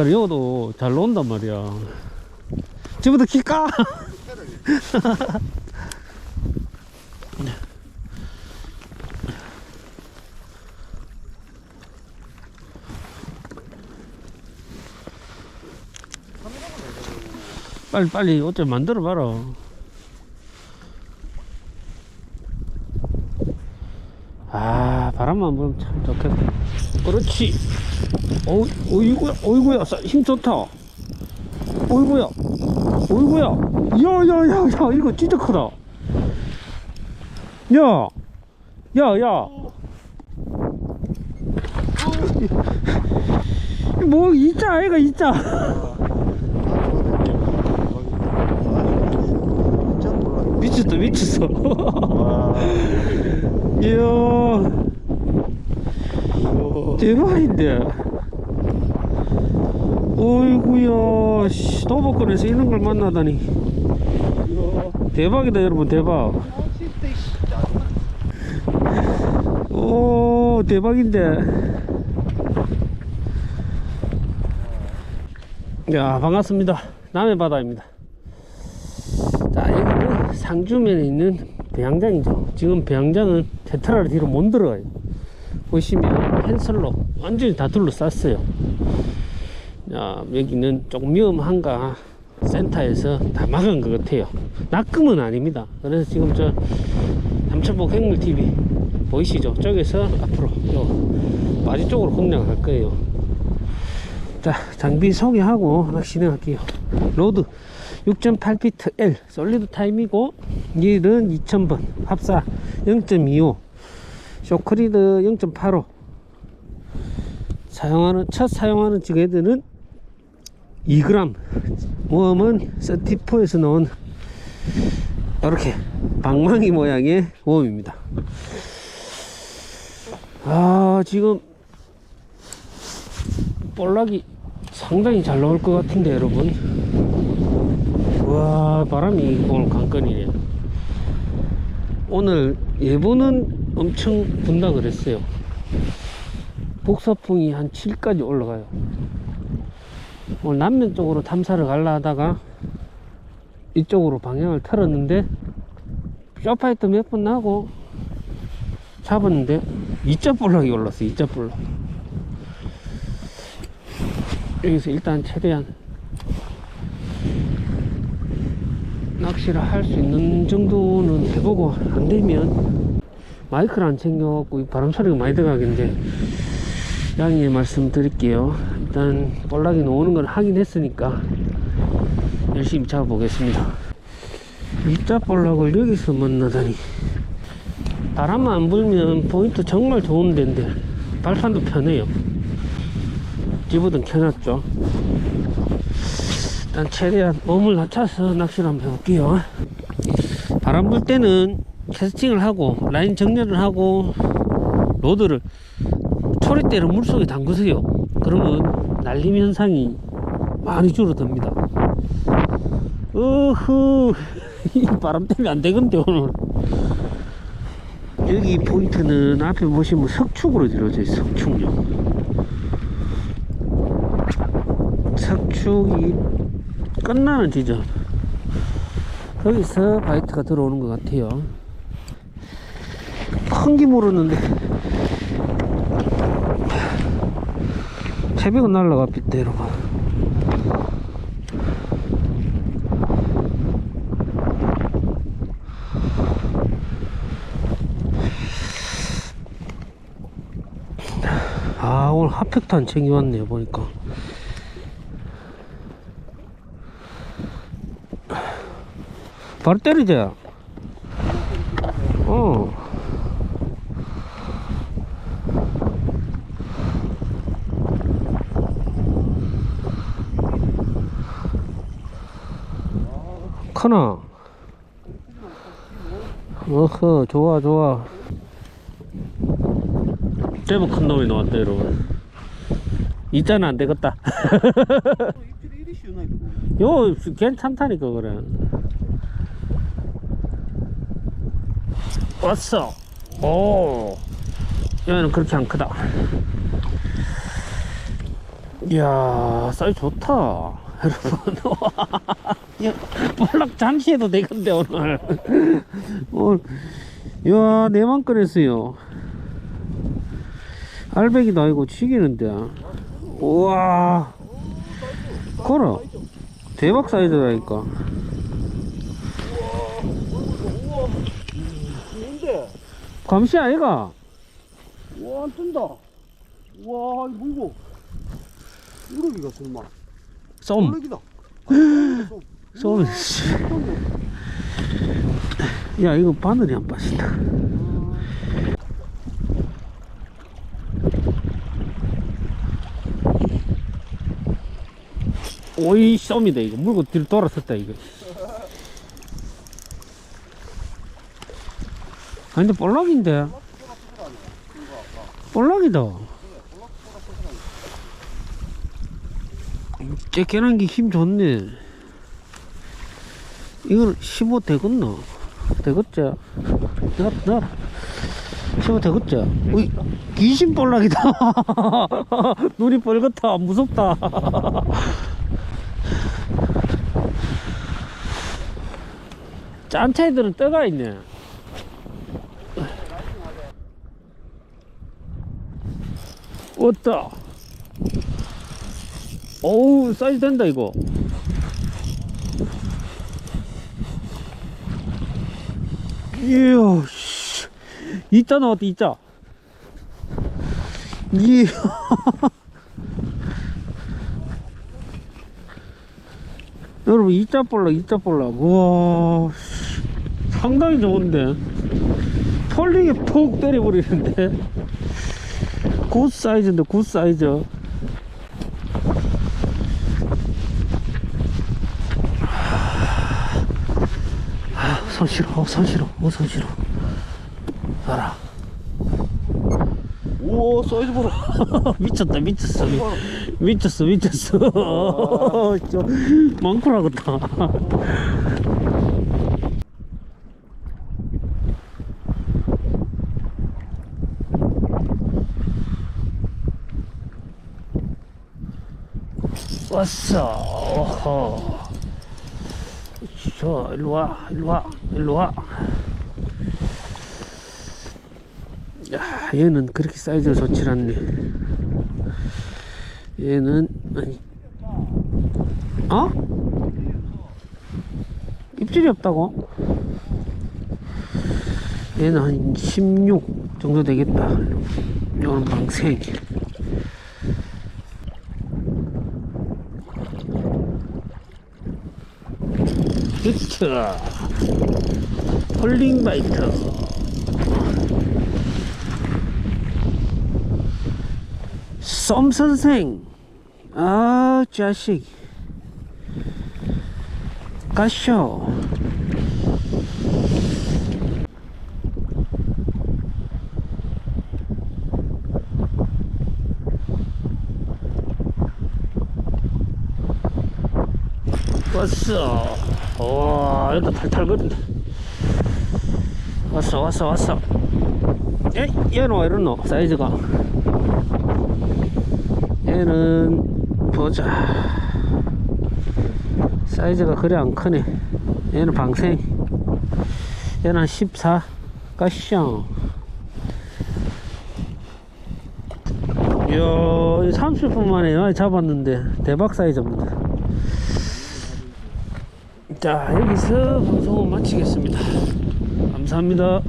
여도 잘 논단 말이야. 집부터 킬까? 빨리 빨리 어째 만들어 봐라. 아 바람만 불면 참 좋겠다 그렇지 어이, 어이구야, 어이구야, 싸- 힘 좋다. 어이구야, 어이구야. 야, 야, 야, 야, 이거 진짜 크다. 야, 야, 야. 뭐, 이자, 아이가 이자. 미쳤다, 미쳤어. 이야, 대박인데. 어이구야, 씨, 도보권에서 이런 걸 만나다니. 대박이다, 여러분, 대박. 오, 대박인데. 야, 반갑습니다. 남해 바다입니다. 자, 여기는 상주면에 있는 배양장이죠. 지금 배양장은 테트라를 뒤로 못 들어가요. 보시면 펜슬로 완전히 다 둘러쌌어요. 자, 여기는 조금 위험한가 센터에서 다 막은 것 같아요. 낙금은 아닙니다. 그래서 지금 저 삼천복 행물TV 보이시죠? 저기서 앞으로 요 바지 쪽으로 공략할 거예요. 자, 장비 소개하고 하나 진행할게요. 로드 6.8피트 L 솔리드 타임이고 닐은 2000번 합사 0.25 쇼크리드 0.85 사용하는 첫 사용하는 지게들은 2g 웜은 서티포에서 나온 이렇게 방망이 모양의 웜입니다. 아 지금 볼락이 상당히 잘 나올 것 같은데 여러분. 와 바람이 오늘 강건이네 오늘 예보는 엄청 분다 그랬어요. 북서풍이 한 7까지 올라가요. 오늘 남면 쪽으로 탐사를 가려 하다가 이쪽으로 방향을 틀었는데 쇼파이트 몇 번 나고 잡았는데 2자 볼락이 올랐어 2자 볼락 여기서 일단 최대한 낚시를 할 수 있는 정도는 해보고 안 되면 마이크를 안 챙겨갖고 이 바람 소리가 많이 들어가겠는데 양해 말씀드릴게요. 일단 볼락이 나오는 걸 확인했으니까 열심히 잡아보겠습니다. 이자 볼락을 여기서 만나다니 바람만 안 불면 포인트 정말 좋은 데인데 발판도 편해요. 집어든 켜놨죠. 일단 최대한 몸을 낮춰서 낚시를 한번 해볼게요. 바람 불 때는 캐스팅을 하고 라인 정렬을 하고 로드를 초리대를 물속에 담그세요. 그러면 날림 현상이 많이 줄어듭니다. 이 바람 때문에 안 되건데 오늘 여기 포인트는 앞에 보시면 석축으로 이루어져 있어 석축요 석축이 끝나는 지점 거기서 바이트가 들어오는 것 같아요 큰기 모르는데 새벽은 날라갔겠다 여러분 아 오늘 핫팩도 안 챙겨왔네요 보니까 바로 때리자. 어. 크나? 어허, 좋아, 좋아. 제법 큰 놈이 나왔다, 여러분. 있잖아, 안 되겠다. 요, 괜찮다니까, 그래. 왔어. 오. 얘는 그렇게 안 크다. 이야, 사이즈 좋다. 여러분. 야, 볼락 장시해도 되겠는데, 오늘. 오늘, 이야, 내만 꺼냈어요. 알배기도 아니고 치기는데. 우와. 걸어. 대박 사이즈라니까. 뭔데? 감시 아이가? 와, 안 뜬다. 와, 이거 뭐고? 우럭이가 설마. 쏨. 우럭이다. 쏨. 씨. 야, 이거 바늘이 안 빠진다. 오이 쏨이다 이거 물고 뒤로 돌아섰다 이거 아 근데 볼락인데 볼락이다 째깨난 게힘 좋네 이걸 15 되겠나 되겠지 나, 나15 되겠지 어이 귀신 볼락이다 눈이 빨갛다 무섭다 짠 차이들은 떠가 있네. 왔다. 어우, 사이즈 된다, 이거. 이야, 씨. 이자 나왔다, 이자. 이야. 여러분, 이자 볼락, 이자 볼락. 우와. 씨. 상당히 좋은데. 폴링에 푹 때려버리는데. 굿 사이즈인데, 굿 사이즈. 아, 손 싫어, 어, 손 싫어, 어, 손 싫어. 알아. 오, 사이즈 보라. 미쳤다, 미쳤어. 미, 미쳤어, 미쳤어. 좀 많구나겠다. 왔어. 어허. 저, 일로 와, 일로 와, 일로 와. 야, 얘는 그렇게 사이즈가 좋질 않네. 얘는, 아니, 어? 입질이 없다고? 얘는 한 16 정도 되겠다. 이건 방생. 히트. 홀링 바이트. 썸 선생 아 자식 가쇼 왔어 와 여기다 탈탈거린다 왔어 왔어 왔어. 에? 얘는 왜 이러노? 사이즈가. 얘는 보자. 사이즈가 그래 안 크네. 얘는 방생. 얘는 한14 가시장 이야 30분 만에 잡았는데 대박 사이즈입니다 자 여기서 방송을 마치겠습니다. 감사합니다